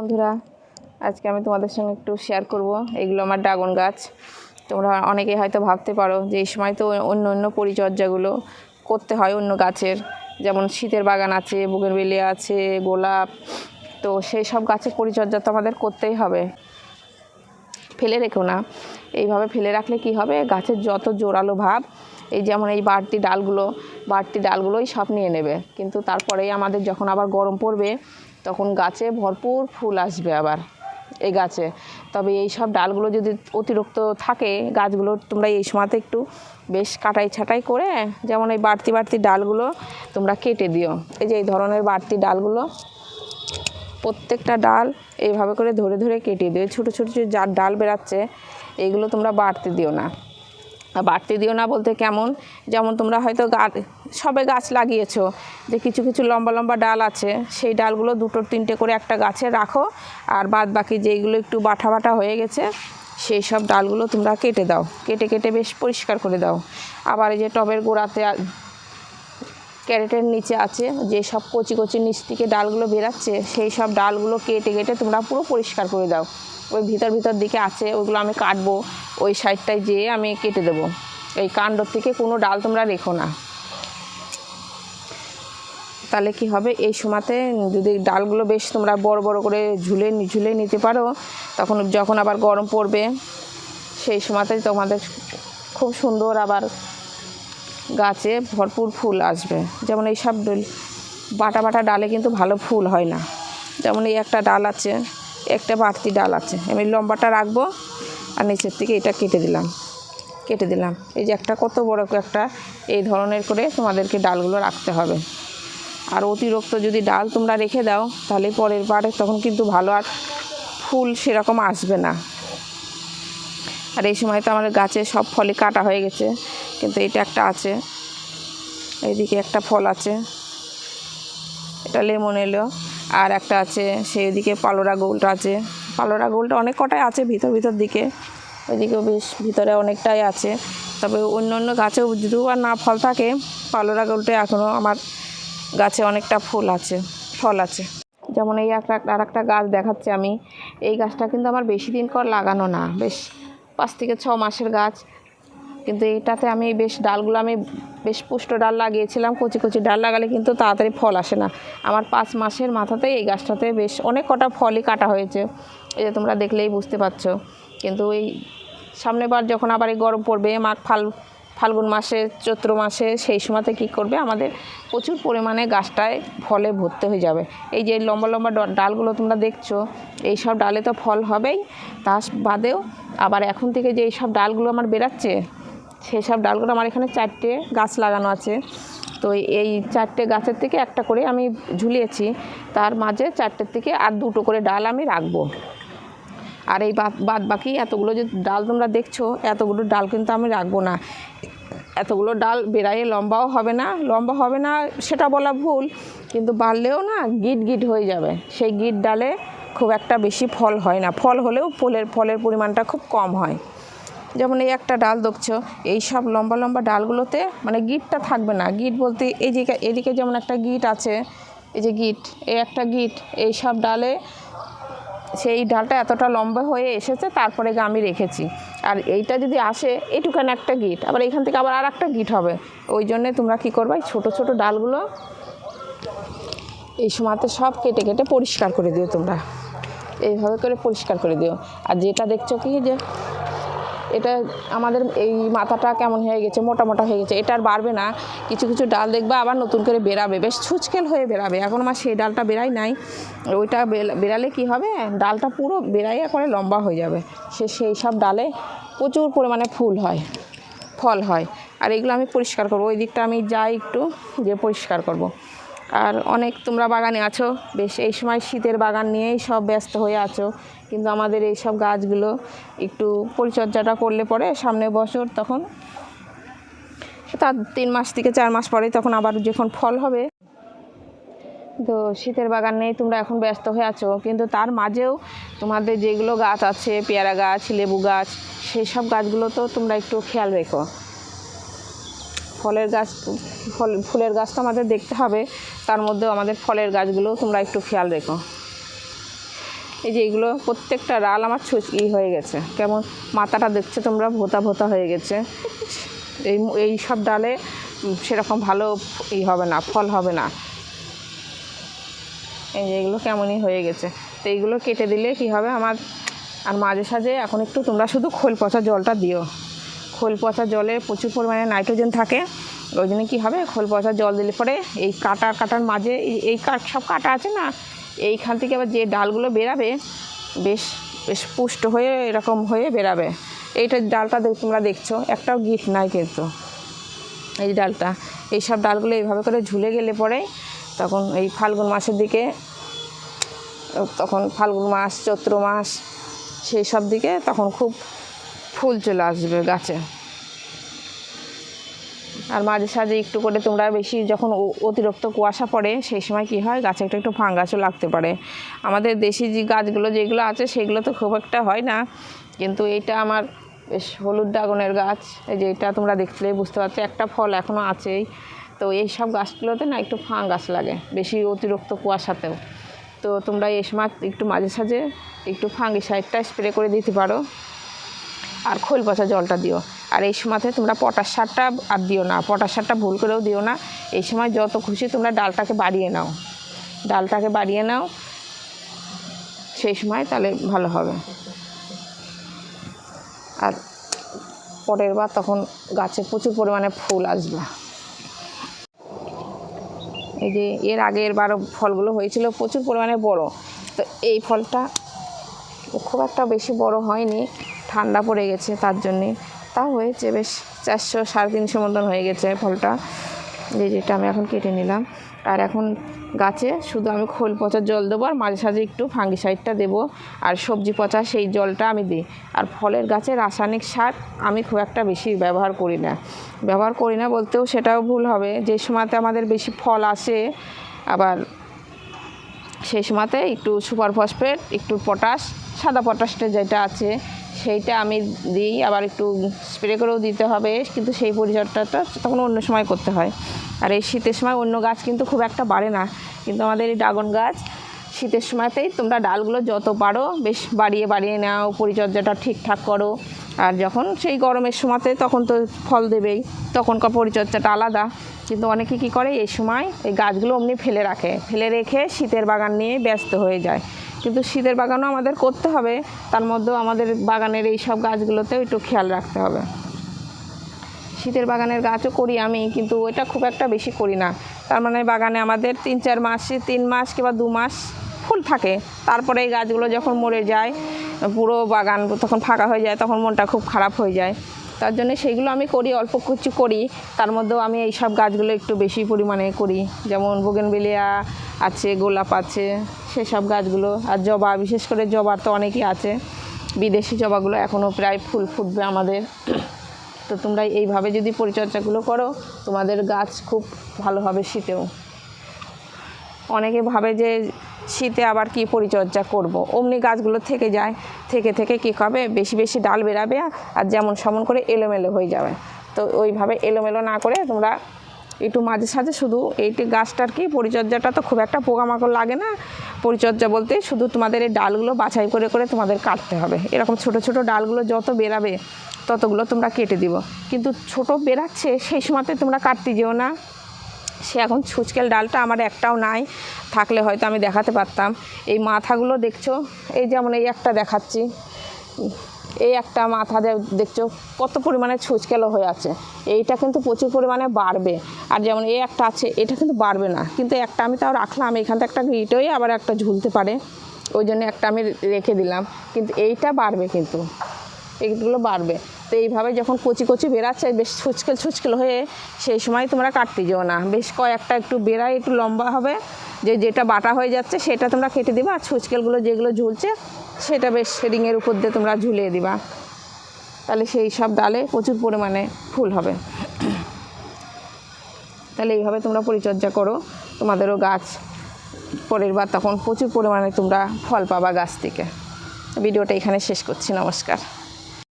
বন্ধুরা, আজকে আমি তোমাদের সঙ্গে একটু শেয়ার করব। এগুলো আমার ড্রাগন গাছ। তোমরা অনেকেই হয়তো ভাবতে পারো যে এই সময় তো অন্য অন্য পরিচর্যাগুলো করতে হয় অন্য গাছের। যেমন শীতের বাগান আছে বুগেনবেলিয়া আছে, গোলাপ। তো সেই সব গাছের পরিচর্যা তো আমাদের করতেই হবে। ফেলে রেখো না। এইভাবে ফেলে রাখলে কি হবে? গাছের যত জোরালো ভাব, এই যেমন এই বাড়তি ডালগুলো, বাড়তি ডালগুলোই সব নিয়ে নেবে। কিন্তু তারপরেই আমাদের যখন আবার গরম পড়বে তখন গাছে ভরপুর ফুল আসবে আবার এই গাছে। তবে এই সব ডালগুলো যদি অতিরিক্ত থাকে, গাছগুলো তোমরা এই সময়তে একটু বেশ কাটাই ছাটাই করে যেমন এই বাড়তি বাড়তি ডালগুলো তোমরা কেটে দিও। এই যে এই ধরনের বাড়তি ডালগুলো, প্রত্যেকটা ডাল এইভাবে করে ধরে ধরে কেটে দিও। ছোটো ছোটো যার ডাল বেরাচ্ছে এইগুলো তোমরা বাড়তে দিও না। বাড়তে দিও না বলতে কেমন? যেমন তোমরা হয়তো গাছ সবে গাছ লাগিয়েছো, যে কিছু কিছু লম্বা লম্বা ডাল আছে, সেই ডালগুলো দুটো তিনটে করে একটা গাছে রাখো, আর বাদ বাকি যেইগুলো একটু বাটা বাটা হয়ে গেছে, সেই সব ডালগুলো তোমরা কেটে দাও। কেটে কেটে বেশ পরিষ্কার করে দাও। আবার এই যে টবের গোড়াতে ক্যারেটের নিচে আছে, যে সব কচি কচি নিচ থেকে ডালগুলো বেরাচ্ছে, সেই সব ডালগুলো কেটে কেটে তোমরা পুরো পরিষ্কার করে দাও। ওই ভিতর ভিতর দিকে আছে ওইগুলো আমি কাটবো, ওই সাইডটায় যেয়ে আমি কেটে দেবো। এই কাণ্ডর থেকে কোনো ডাল তোমরা রেখো না। তাহলে কি হবে? এই সময়তে যদি ডালগুলো বেশ তোমরা বড় বড় করে ঝুলে ঝুলে নিতে পারো, তখন যখন আবার গরম পড়বে, সেই সময়তে তোমাদের খুব সুন্দর আবার গাছে ভরপুর ফুল আসবে। যেমন এই সব ডল- বাটা বাটা ডালে কিন্তু ভালো ফুল হয় না। যেমন এই একটা ডাল আছে, একটা বাড়তি ডাল আছে। আমি লম্বাটা রাখব আর নিচের থেকে এটা কেটে দিলাম। কেটে দিলাম। এই যে একটা কত বড় একটা এই ধরনের করে তোমাদেরকে ডালগুলো রাখতে হবে। আর অতিরিক্ত যদি ডাল তোমরা রেখে দাও, তাহলে পরের বারে তখন কিন্তু ভালো আর ফুল সেরকম আসবে না। আর এই সময় তো আমাদের গাছে সব ফলে কাটা হয়ে গেছে। কিন্তু এটা একটা আছে। এইদিকে একটা ফল আছে। এটা লেমন এলো। আর একটা আছে, সেই দিকে পালোরা গোলটা আছে। পালোরা গোলটা অনেক কটাই আছে ভিতর ভিতর দিকে। ওইদিকেও বেশ ভিতরে অনেকটাই আছে। তবে অন্য অন্য গাছেও যদিও আর না ফল থাকে, পালোরা গোলটা এখনও আমার গাছে অনেকটা ফুল আছে, ফল আছে। যেমন এই একটা আর একটা গাছ দেখাচ্ছি আমি। এই গাছটা কিন্তু আমার বেশি দিন কর লাগানো না। বেশ পাঁচ থেকে ছ মাসের গাছ। কিন্তু এটাতে আমি বেশ ডালগুলো আমি বেশ পুষ্ট ডাল লাগিয়েছিলাম, কচি কচি ডাল লাগালে কিন্তু তাড়াতাড়ি ফল আসে না। আমার পাঁচ মাসের মাথাতে এই গাছটাতে বেশ অনেক কটা ফলই কাটা হয়েছে। এই যে তোমরা দেখলেই বুঝতে পারছ। কিন্তু এই সামনের বার যখন আবার এই গরম পড়বে, মাঘ ফাল, ফাল্গুন মাসে, চৈত্র মাসে সেই সময়তে কী করবে? আমাদের প্রচুর পরিমাণে গাছটায় ফলে ভর্তি হয়ে যাবে। এই যে লম্বা লম্বা ডালগুলো তোমরা দেখছ, এই সব ডালে তো ফল হবেই। তার বাদেও আবার এখন থেকে যে এই সব ডালগুলো আমার বেরাচ্ছে সেই সব ডালগুলো আমার এখানে চারটে গাছ লাগানো আছে। তো এই চারটে গাছের থেকে একটা করে আমি ঝুলিয়েছি। তার মাঝে চারটের থেকে আর দুটো করে ডাল আমি রাখব। আর এই বাদ বাদ বাকি এতগুলো যে ডাল তোমরা দেখছ, এতগুলো ডাল কিন্তু আমি রাখব না। এতগুলো ডাল বেড়াইয়ে লম্বাও হবে না, লম্বা হবে না সেটা বলা ভুল, কিন্তু বাড়লেও না গিট গিট হয়ে যাবে। সেই গিট ডালে খুব একটা বেশি ফল হয় না। ফল হলেও ফলের ফলের পরিমাণটা খুব কম হয়। যেমন এই একটা ডাল দেখছ, এই সব লম্বা লম্বা ডালগুলোতে মানে গিটটা থাকবে না। গিট বলতে যে এদিকে যেমন একটা গিট আছে, এই যে গিট, এই একটা গিট, এই সব ডালে সেই ডালটা এতটা লম্বা হয়ে এসেছে, তারপরে আমি রেখেছি। আর এইটা যদি আসে, এইটুখানি একটা গিট, আবার এখান থেকে আবার আর একটা গিট হবে। ওই জন্যে তোমরা কী করবে ছোট ছোট ডালগুলো এই সময়তে সব কেটে কেটে পরিষ্কার করে দিও তোমরা। এইভাবে করে পরিষ্কার করে দিও। আর যেটা দেখছ কি যে এটা আমাদের এই মাথাটা কেমন হয়ে গেছে, মোটা মোটা হয়ে গেছে। এটা আর বাড়বে না। কিছু কিছু ডাল দেখবে আবার নতুন করে বেরাবে। বেশ ছুচকেল হয়ে বেরাবে। এখন আমার সেই ডালটা বেরাই নাই। ওইটা বেরালে কি হবে? ডালটা পুরো বেরাইয়া করে লম্বা হয়ে যাবে। সে, সেই সব ডালে প্রচুর পরিমাণে ফুল হয়, ফল হয়। আর এগুলো আমি পরিষ্কার করব। ওই দিকটা আমি যাই একটু যে পরিষ্কার করব। আর অনেক তোমরা বাগানে আছো। বেশ, এই সময় শীতের বাগান নিয়েই সব ব্যস্ত হয়ে আছো। কিন্তু আমাদের এই সব গাছগুলো একটু পরিচর্যাটা করলে পরে সামনে বছর তখন তার তিন মাস থেকে চার মাস পরে তখন আবার যখন ফল হবে। তো শীতের বাগান নেই তোমরা এখন ব্যস্ত হয়ে আছো, কিন্তু তার মাঝেও তোমাদের যেগুলো গাছ আছে, পেয়ারা গাছ, লেবু গাছ সেই সব গাছগুলো তো তোমরা একটু খেয়াল রেখো। ফলের গাছ, ফল, ফুলের গাছ তো আমাদের দেখতে হবে, তার মধ্যেও আমাদের ফলের গাছগুলোও তোমরা একটু খেয়াল রেখো। এই যে এইগুলো প্রত্যেকটা ডাল আমার ছুচকি হয়ে গেছে। কেমন মাথাটা দেখছ তোমরা? ভোতা ভোতা হয়ে গেছে। এই এই সব ডালে সেরকম ভালো ই হবে না, ফল হবে না। এই যে এগুলো কেমনই হয়ে গেছে। তো এইগুলো কেটে দিলে কি হবে আমার, আর মাঝে সাঝে এখন একটু তোমরা শুধু খোল পচা জলটা দিও। খোল পচা জলে প্রচুর পরিমাণে নাইট্রোজেন থাকে। ওই জন্য কী হবে? খোল পচা জল দিলে পরে এই কাটা কাটার মাঝে এই- এই কাঠ সব কাটা আছে না? এইখান থেকে আবার যে ডালগুলো বেরাবে, বেশ বেশ পুষ্ট হয়ে এরকম হয়ে বেরাবে। এইটা ডালটা তোমরা দেখছ, একটাও গিট নাই কিন্তু। এই ডালটা এই সব ডালগুলো এইভাবে করে ঝুলে গেলে পরে তখন এই ফাল্গুন মাসের দিকে, তখন ফাল্গুন মাস, চৈত্র মাস, সেই সব দিকে তখন খুব ফুল চলে আসবে গাছে। আর মাঝে সাঝে একটু করে তোমরা বেশি যখন অতিরিক্ত কুয়াশা পড়ে, সেই সময় কি হয়? গাছে একটু একটু ফাঙ্গাসও লাগতে পারে। আমাদের দেশি যে গাছগুলো যেগুলো আছে, সেগুলো তো খুব একটা হয় না। কিন্তু এটা আমার বেশ হলুদ ড্রাগনের গাছ। এই যে এটা তোমরা দেখলে বুঝতে পারছ, একটা ফল এখনও আছেই। তো এই সব গাছগুলোতে না একটু ফাঙ্গাস লাগে, বেশি অতিরিক্ত কুয়াশাতেও। তো তোমরা এই সময় একটু মাঝে সাঝে একটু ফাঙ্গিসাইডটা স্প্রে করে দিতে পারো। আর খোল পচা জলটা দিও। আর এই সময়তে তোমরা পটাশ সারটা আর দিও না, পটাশ সারটা ভুল করেও দিও না। এই সময় যত খুশি তোমরা ডালটাকে বাড়িয়ে নাও। ডালটাকে বাড়িয়ে নাও, সেই সময় তাহলে ভালো হবে। আর পরের বার তখন গাছে প্রচুর পরিমাণে ফুল আসবে। এই যে এর আগের বারও ফলগুলো হয়েছিল প্রচুর পরিমাণে বড়। তো এই ফলটা খুব একটা বেশি বড় হয়নি, ঠান্ডা পড়ে গেছে তার জন্যে। তা হয়েছে বেশ চারশো সাড়ে তিনশো মতন হয়ে গেছে ফলটা। যে যেটা আমি এখন কেটে নিলাম। আর এখন গাছে শুধু আমি খোল পচার জল দেবো আর মাঝে সাঝে একটু ফাঙ্গিসাইডটা দেবো। আর সবজি পচা সেই জলটা আমি দিই। আর ফলের গাছে রাসায়নিক সার আমি খুব একটা বেশি ব্যবহার করি না। ব্যবহার করি না বলতেও সেটাও ভুল হবে। যে সময়তে আমাদের বেশি ফল আসে, আবার সেই সময়তে একটু সুপার ফসফেট, একটু পটাশ, সাদা পটাশটা যেটা আছে সেইটা আমি দিই, আবার একটু স্প্রে করেও দিতে হবে, কিন্তু সেই পরিচর্যাটা তখন অন্য সময় করতে হয়। আর এই শীতের সময় অন্য গাছ কিন্তু খুব একটা বাড়ে না, কিন্তু আমাদের এই ড্রাগন গাছ, শীতের সময়তেই তোমরা ডালগুলো যত পারো, বেশ বাড়িয়ে বাড়িয়ে নাও, পরিচর্যাটা ঠিকঠাক করো। আর যখন সেই গরমের সময়তে তখন তো ফল দেবেই, তখনকার পরিচর্যাটা আলাদা। কিন্তু অনেকে কী করে, এই সময় এই গাছগুলো অমনি ফেলে রাখে। ফেলে রেখে শীতের বাগান নিয়ে ব্যস্ত হয়ে যায়। কিন্তু শীতের বাগানও আমাদের করতে হবে, তার মধ্যেও আমাদের বাগানের এই সব গাছগুলোতেও একটু খেয়াল রাখতে হবে। শীতের বাগানের গাছও করি আমি, কিন্তু ওইটা খুব একটা বেশি করি না। তার মানে বাগানে আমাদের তিন চার মাসে, তিন মাস কিংবা দু মাস ফুল থাকে। তারপরে এই গাছগুলো যখন মরে যায় পুরো বাগান তখন ফাঁকা হয়ে যায়, তখন মনটা খুব খারাপ হয়ে যায়। তার জন্য সেইগুলো আমি করি, অল্প কিছু করি। তার মধ্যেও আমি এই সব গাছগুলো একটু বেশি পরিমাণে করি। যেমন বোগেনবেলিয়া আছে, গোলাপ আছে, সেসব গাছগুলো। আর জবা, বিশেষ করে জবার তো অনেকই আছে। বিদেশি জবাগুলো এখনও প্রায় ফুল ফুটবে আমাদের। তো তোমরা এইভাবে যদি পরিচর্যাগুলো করো, তোমাদের গাছ খুব ভালো হবে শীতেও। অনেকে ভাবে যে শীতে আবার কি পরিচর্যা করব। অমনি গাছগুলো থেকে যায়, থেকে থেকে কী হবে বেশি বেশি ডাল বেরাবে আর যেমন সমন করে এলোমেলো হয়ে যাবে। তো ওইভাবে এলোমেলো না করে তোমরা একটু মাঝে সাঝে শুধু এইটি গাছটার কি পরিচর্যাটা তো খুব একটা পোকামাকড় লাগে না। পরিচর্যা বলতে শুধু তোমাদের এই ডালগুলো বাছাই করে করে তোমাদের কাটতে হবে। এরকম ছোট ছোট ডালগুলো যত বেরাবে, ততগুলো তোমরা কেটে দিব। কিন্তু ছোট বেরাচ্ছে সেই সময়তে তোমরা কাটতে যেও না। সে এখন ছুচকেল ডালটা আমার একটাও নাই, থাকলে হয়তো আমি দেখাতে পারতাম। এই মাথাগুলো দেখছ? এই যেমন এই একটা দেখাচ্ছি। এই একটা মাথা দেখছ? কত পরিমাণে ছুচকেলো হয়ে আছে। এইটা কিন্তু প্রচুর পরিমাণে বাড়বে। আর যেমন এই একটা আছে, এটা কিন্তু বাড়বে না। কিন্তু একটা আমি তাও রাখলাম, এখান থেকে একটা গিটোই আবার একটা ঝুলতে পারে। ওই জন্য একটা আমি রেখে দিলাম। কিন্তু এইটা বাড়বে কিন্তু। এইগুলো বাড়বে। তো এইভাবে যখন কচি কচি বেরাচ্ছে বেশ ছুচকেল ছুচকেল হয়ে সেই সময় তোমরা কাটতে যেও না। বেশ কয়েকটা একটু বেড়ায়, একটু লম্বা হবে, যে যেটা বাটা হয়ে যাচ্ছে সেটা তোমরা কেটে দিবা, আর ছুচকেলগুলো যেগুলো ঝুলছে সেটা বেশ রিংয়ের উপর দিয়ে তোমরা ঝুলিয়ে দিবা। তাহলে সেই সব ডালে প্রচুর পরিমাণে ফুল হবে। তাহলে এইভাবে তোমরা পরিচর্যা করো। তোমাদেরও গাছ পরের বার তখন প্রচুর পরিমাণে তোমরা ফল পাবা গাছ থেকে। ভিডিওটা এখানে শেষ করছি, নমস্কার।